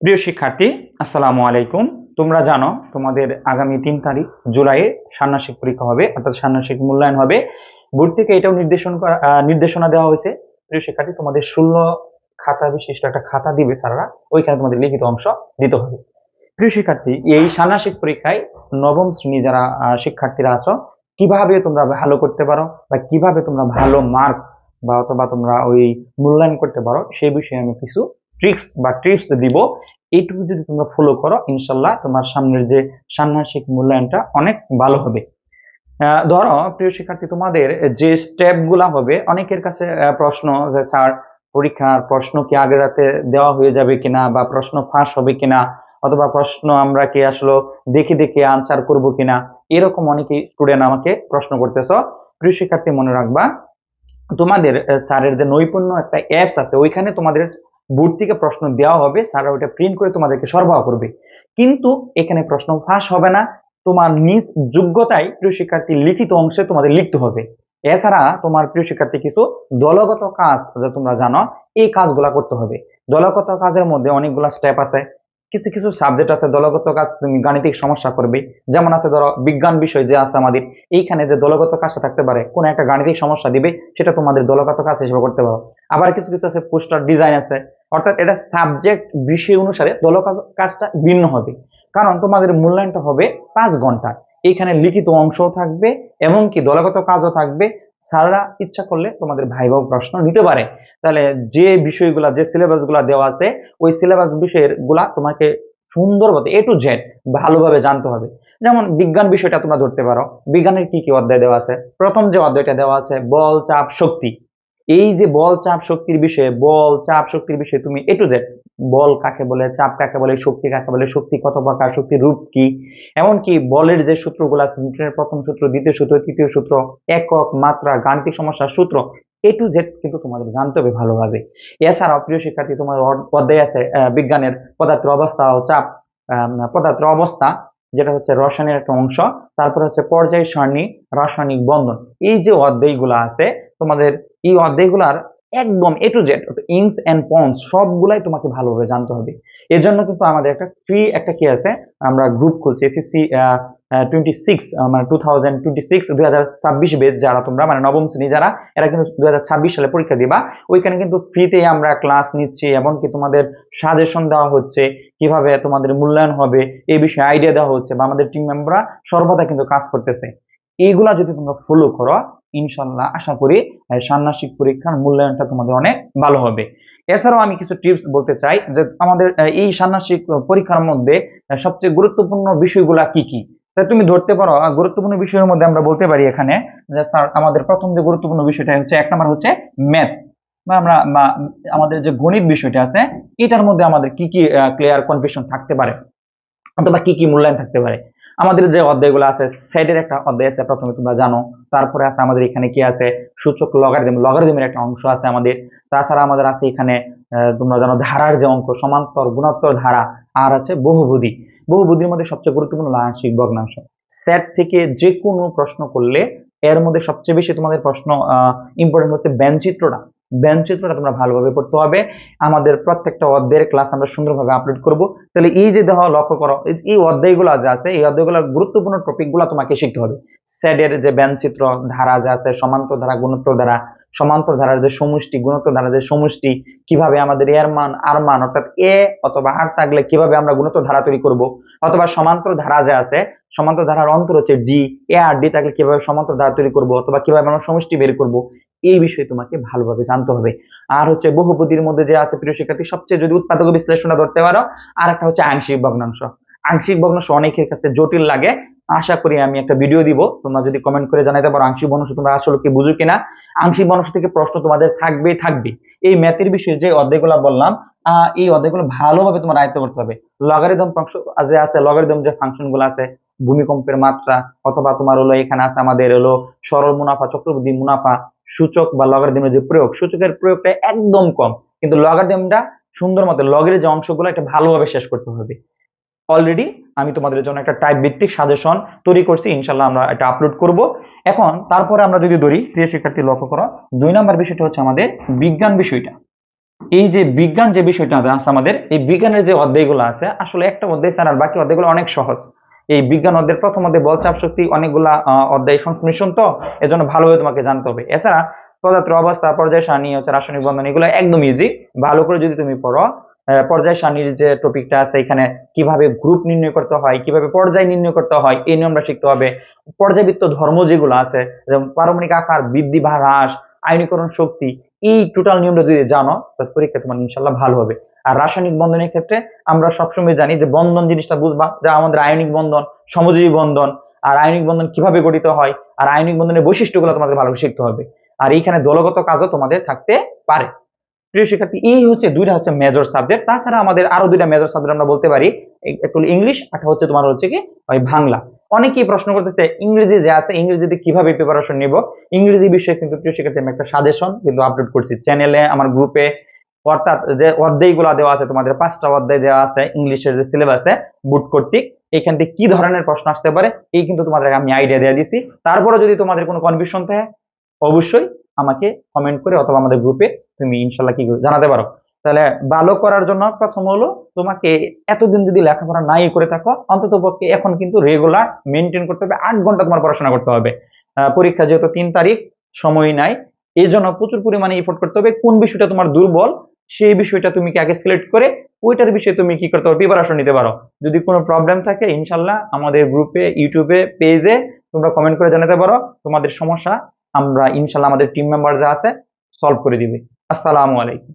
প্রিয় শিক্ষার্থী, আসসালামু আলাইকুম। তোমরা জানো, তোমাদের আগামী তিন তারিখ জুলাইয়ে ষান্মাসিক পরীক্ষা হবে, অর্থাৎ ষান্মাসিক মূল্যায়ন হবে। বোর্ড থেকে এটাও নির্দেশন করা নির্দেশনা দেওয়া হয়েছে। প্রিয় শিক্ষার্থী, তোমাদের ষোলো খাতা বিশিষ্ট একটা খাতা দিবে স্যাররা, ওইখানে তোমাদের লিখিত অংশ দিতে হবে। প্রিয় শিক্ষার্থী, এই ষান্মাসিক পরীক্ষায় নবম শ্রেণি যারা শিক্ষার্থীরা আছো, কীভাবে তোমরা ভালো করতে পারো বা কীভাবে তোমরা ভালো মার্ক বা অথবা তোমরা ওই মূল্যায়ন করতে পারো সেই বিষয়ে আমি কিছু ট্রিক্স বা টিপস দিব। এইটুকু যদি তোমরা ফলো করো, ইনশাল্লাহ তোমার সামনের যে ষান্মাসিক মূল্যায়নটা অনেক ভালো হবে। ধরো, প্রিয় শিক্ষার্থী, তোমাদের যে স্টেপগুলা হবে, অনেকের কাছে প্রশ্ন যে, স্যার, পরীক্ষার প্রশ্ন কি আগের রাতে দেওয়া হয়ে যাবে কিনা বা প্রশ্ন ফাঁস হবে কিনা? অথবা প্রশ্ন আমরা কি আসলে দেখে দেখে আনসার করব কিনা? এরকম অনেকেই স্টুডেন্ট আমাকে প্রশ্ন করতেছো। প্রিয় শিক্ষার্থী, মনে রাখবা, তোমাদের স্যারের যে নৈপুণ্য একটা অ্যাপস আছে, ওইখানে তোমাদের বোর্ড থেকে প্রশ্ন দেওয়া হবে স্যার ওটা প্রিন্ট করে তোমাদেরকে সরবরাহ করবে। কিন্তু এখানে প্রশ্ন ফাঁস হবে না। তোমার নিজ যোগ্যতায় প্রিয় শিক্ষার্থী লিখিত অংশে তোমাদের লিখতে হবে। এছাড়া তোমার প্রিয় শিক্ষার্থী কিছু দলগত কাজ, যা তোমরা জানো, এই কাজগুলা করতে হবে। দলগত কাজের মধ্যে অনেকগুলো স্টেপ আছে। কিছু কিছু সাবজেক্ট আছে দলগত কাজ তুমি গাণিতিক সমস্যা করবে। যেমন আছে ধরো বিজ্ঞান বিষয় যে আছে আমাদের, এইখানে যে দলগত কাজটা থাকতে পারে, কোন একটা গাণিতিক সমস্যা দিবে, সেটা তোমাদের দলগত কাজ হিসেবে করতে পারো। আবার কিছু কিছু আছে পোস্টার ডিজাইন আছে, অর্থাৎ এটা সাবজেক্ট বিষয় অনুসারে দলগত কাজটা ভিন্ন হবে। কারণ তোমাদের মূল্যায়নটা হবে পাঁচ ঘণ্টা। এইখানে লিখিত অংশও থাকবে, এমনকি দলগত কাজও থাকবে। স্যাররা ইচ্ছা করলে তোমাদের ভাইভাও প্রশ্ন নিতে পারে। তাহলে যে বিষয়গুলা, যে সিলেবাসগুলা দেওয়া আছে, ওই সিলেবাস বিষয়েরগুলা তোমাকে সুন্দরভাবে এ টু জেড ভালোভাবে জানতে হবে। যেমন বিজ্ঞান বিষয়টা তোমরা ধরতে পারো। বিজ্ঞানের কি কি অধ্যায় দেওয়া আছে? প্রথম যে অধ্যায়টা দেওয়া আছে, বল, চাপ, শক্তি। এই যে বল, চাপ, শক্তির বিষয়ে, বল, চাপ, শক্তির বিষয়ে তুমি এ টু জেড বল কাকে বলে চাপ কাকে বলে শক্তি কাকে বলে শক্তি কত প্রকার শক্তির রূপ কি? এমনকি বলের যে সূত্রগুলা নিউটনের প্রথম সূত্র দ্বিতীয় সূত্র তৃতীয় সূত্র একক মাত্রা গাণিতিক সমস্যার সূত্র এ টু জেড কিন্তু তোমাদের জানতে হবে ভালোভাবে। এছাড়াও প্রিয় শিক্ষার্থী তোমার অধ্যায় আছে বিজ্ঞানের পদার্থের অবস্থা ও চাপ আহ, পদার্থের অবস্থা যেটা হচ্ছে রসায়নের একটা অংশ তারপর হচ্ছে পর্যায় সারণী রাসায়নিক বন্ধন। এই যে অধ্যায়গুলো আছে তোমাদের এই অধ্যায়গুলার একদম A to Z ins and ponds সবগুলাই তোমাকে ভালোভাবে জানতে হবে। এর জন্য কিন্তু আমাদের একটা ফ্রি একটা কি আছে, আমরা গ্রুপ খুলছি এসএসসি টোয়েন্টি সিক্স মানে টু থাউজেন্ড টোয়েন্টি সিক্স দুই হাজার ছাব্বিশ বেচ যারা তোমরা মানে নবম শ্রেণি যারা, এরা কিন্তু দুই হাজার ছাব্বিশ সালে পরীক্ষা দিবা। ওইখানে কিন্তু ফ্রিতে আমরা ক্লাস নিচ্ছি, এমনকি তোমাদের সাজেশন দেওয়া হচ্ছে, কীভাবে তোমাদের মূল্যায়ন হবে, এই বিষয়ে আইডিয়া দেওয়া হচ্ছে, বা আমাদের টিম মেম্বাররা সর্বদা কিন্তু কাজ করতেছে। এইগুলা যদি তোমরা ফলো করো ইনশাল্লাহ আশা করি ষান্মাসিক পরীক্ষার মূল্যায়নটা তোমাদের অনেক ভালো হবে। এছাড়াও আমি কিছু টিপস বলতে চাই যে আমাদের এই ষান্মাসিক পরীক্ষার মধ্যে সবচেয়ে গুরুত্বপূর্ণ বিষয়গুলা কি কি? তুমি ধরতে পারো গুরুত্বপূর্ণ বিষয়ের মধ্যে আমরা বলতে পারি এখানে যে স্যার, আমাদের প্রথম যে গুরুত্বপূর্ণ বিষয়টা হচ্ছে, এক নম্বর হচ্ছে ম্যাথ বা আমরা আমাদের যে গণিত বিষয়টা আছে, এটার মধ্যে আমাদের কি কি ক্লিয়ার কনফিউশন থাকতে পারে? অথবা কি কি মূল্যায়ন থাকতে পারে? আমাদের যে অধ্যায়গুলো আছে সেটের একটা অধ্যায় আছে, প্রথমে তোমরা জানো। তারপরে আছে আমাদের এখানে কি আছে? সূচক লগারিদম লগারিদমের একটা অংশ আছে আমাদের। তাছাড়া আমাদের আছে এখানে তোমরা জানো ধারার যে অঙ্ক সমান্তর, গুণোত্তর ধারা, আর আছে বহুবুধি বহুবুধির মধ্যে সবচেয়ে গুরুত্বপূর্ণ হলো আংশিক ভগ্নাংশ। সেট থেকে যে কোনো প্রশ্ন করলে এর মধ্যে সবচেয়ে বেশি তোমাদের প্রশ্ন ইম্পর্টেন্ট হচ্ছে ব্যঞ্চিত্রটা ব্যঞ্চিত্রটা তোমরা ভালোভাবে পড়তে হবে। আমাদের প্রত্যেকটা অধ্যায়ের ক্লাস আমরা সুন্দরভাবে আপলোড করব। তাহলে এই যে দেখো লক্ষ্য করো, এই- এই অধ্যায়গুলো যে আছে, এই অধ্যায়গুলোর গুরুত্বপূর্ণ টপিকগুলো তোমাকে শিখতে হবে। স্যাডের যে ব্যঞ্চিত্র ধারা যে আছে, সমান্তর ধারা, গুণোত্তর ধারা, সমান্তর ধারার যে সমষ্টি, গুণোত্তর ধারার যে সমষ্টি, কীভাবে আমাদের এর মান, আর মান, অর্থাৎ এ অথবা আর থাকলে কীভাবে আমরা গুণোত্তর ধারা তৈরি করব? অথবা সমান্তর ধারা যে আছে, সমান্তর ধারার অন্তর হচ্ছে ডি এ আর ডি থাকলে কীভাবে সমান্তর ধারা তৈরি করব? অথবা কীভাবে আমরা সমষ্টি বের করব? এই বিষয়ে তোমাকে ভালোভাবে জানতে হবে। আর হচ্ছে বহুপদীর মধ্যে যে আছে প্রিয় শিক্ষার্থী, সবচেয়ে যদি উৎপাদক বিশ্লেষণটা ধরতে পারো, আর একটা হচ্ছে আংশিক ভগ্নাংশ। আংশিক ভগ্নাংশ অনেকের কাছে জটিল লাগে। আশা করি আমি একটা ভিডিও দিব। তোমরা যদি কমেন্ট করে জানাইতে পারো আংশিক ভগ্নাংশ তোমরা আসলে কি বুঝো কিনা। আংশিক ভগ্নাংশ থেকে প্রশ্ন তোমাদের থাকবে থাকবে। এই ম্যাথের বিষয়ে যে অধ্যায়গুলো বললাম এই অধ্যায়গুলো ভালোভাবে তোমার আয়ত্ত করতে হবে। লগারিদম যে আছে লগারিদম যে ফাংশনগুলো আছে ভূমিকম্পের মাত্রা, অথবা তোমার হলো এখানে আছে আমাদের হলো সরল মুনাফা, চক্রবৃদ্ধি মুনাফা, সূচক বা লগারিদমের যে প্রয়োগ, সূচকের প্রয়োগটা একদম কম। কিন্তু লগারিদমটা সুন্দর মতো লগের যে অংশগুলো, এটা ভালোভাবে শেষ করতে হবে। অলরেডি আমি তোমাদের জন্য একটা টাইপ ভিত্তিক সাজেশন তৈরি করছি ইনশাল্লাহ আমরা এটা আপলোড করব। এখন তারপরে আমরা যদি ধরি, প্রিয় শিক্ষার্থী, লক্ষ্য করো, দুই নাম্বার বিষয়টা হচ্ছে আমাদের বিজ্ঞান বিষয়টা। এই যে বিজ্ঞান যে বিষয়টা আছে আমাদের, এই বিজ্ঞানের যে অধ্যায়গুলো আছে, আসলে একটা অধ্যায় ছাড়া বাকি অধ্যায়গুলো অনেক সহজ। এই বিজ্ঞান অধ্যায়ের প্রথম অধ্যায় বল চাপ শক্তি অনেকগুলা অধ্যায় সংশ্লেষণ তো, এজন্য ভালোভাবে তোমাকে জানতে হবে। এছাড়া পদার্থ অবস্থা, পর্যায় সারণী, হচ্ছে রাসায়নিক বন্ধন, এগুলো একদম ইজি ভালো করে যদি তুমি পড়ো পর্যায় সারণীর যে টপিকটা আছে, এখানে কীভাবে গ্রুপ নির্ণয় করতে হয়, কীভাবে পর্যায় নির্ণয় করতে হয় এই নিয়মটা শিখতে হবে। পর্যাবৃত্ত ধর্ম যেগুলো আছে, যেমন পারমাণবিক আকার, বৃদ্ধি বা হ্রাস, আয়নীকরণ শক্তি, এই টোটাল নিয়মটা যদি জানো, তাহলে পরীক্ষা তোমার ইনশাল্লাহ ভালো হবে। আর রাসায়নিক বন্ধনের ক্ষেত্রে আমরা সবসময় জানি যে বন্ধন জিনিসটা বুঝবা, যা আমাদের আয়নিক বন্ধন সমজীবী বন্ধন, আর আয়নিক বন্ধন কীভাবে গঠিত হয়, আর আয়নিক বন্ধনের বৈশিষ্ট্যগুলো তোমাদের ভালো শিখতে হবে। আর এইখানে দলগত কাজও তোমাদের থাকতে পারে। প্রিয় শিক্ষার্থী, এই হচ্ছে দুইটা হচ্ছে মেজর সাবজেক্ট তাছাড়া আমাদের আরও দুইটা মেজর সাবজেক্ট আমরা বলতে পারি একটু ইংলিশ একটা হচ্ছে তোমার হচ্ছে কি, ওই বাংলা। অনেকেই প্রশ্ন করতেছে, ইংরেজি যে আছে, ইংরেজিতে কীভাবে প্রিপারেশন নিব? ইংরেজি বিষয়ে কিন্তু প্রিয় শিক্ষার্থী, আমি একটা সাজেশন কিন্তু আপলোড করছি চ্যানেলে আমার গ্রুপে অর্থাৎ যে অধ্যায়গুলো দেওয়া আছে, তোমাদের পাঁচটা অধ্যায় দেওয়া আছে ইংলিশের যে সিলেবাসে বুট কর্তৃক, এখান থেকে কি ধরনের প্রশ্ন আসতে পারে, এই কিন্তু তোমাদের আমি আইডিয়া দিয়ে দিছি। তারপরে যদি তোমাদের কোনো কনফিউশন থাকে, অবশ্যই আমাকে কমেন্ট করে অথবা আমাদের গ্রুপে তুমি ইনশাল্লাহ কি জানাতে পারো। তাহলে ভালো করার জন্য প্রথম হলো, তোমাকে এতদিন যদি লেখাপড়া নাই করে থাকো অন্তত পক্ষে এখন কিন্তু রেগুলার মেনটেন করতে হবে, আট ঘণ্টা তোমার পড়াশোনা করতে হবে। পরীক্ষা যেহেতু তিন তারিখ, সময় নাই এই জন্য প্রচুর পরিমাণে এফোর্ট করতে হবে, কোন বিষয়টা তোমার দুর্বল সেই বিষয়টা তুমি কি আগে সিলেক্ট করে ওইটার বিষয়ে তুমি কি করতে পারো প্রিপারেশন নিতে পারো। যদি কোনো প্রবলেম থাকে ইনশাল্লাহ আমাদের গ্রুপে ইউটিউবে পেজে তোমরা কমেন্ট করে জানাতে পারো। তোমাদের সমস্যা আমরা ইনশাল্লাহ আমাদের টিম মেম্বার যা আছে সলভ করে দিবে। আসসালামু আলাইকুম।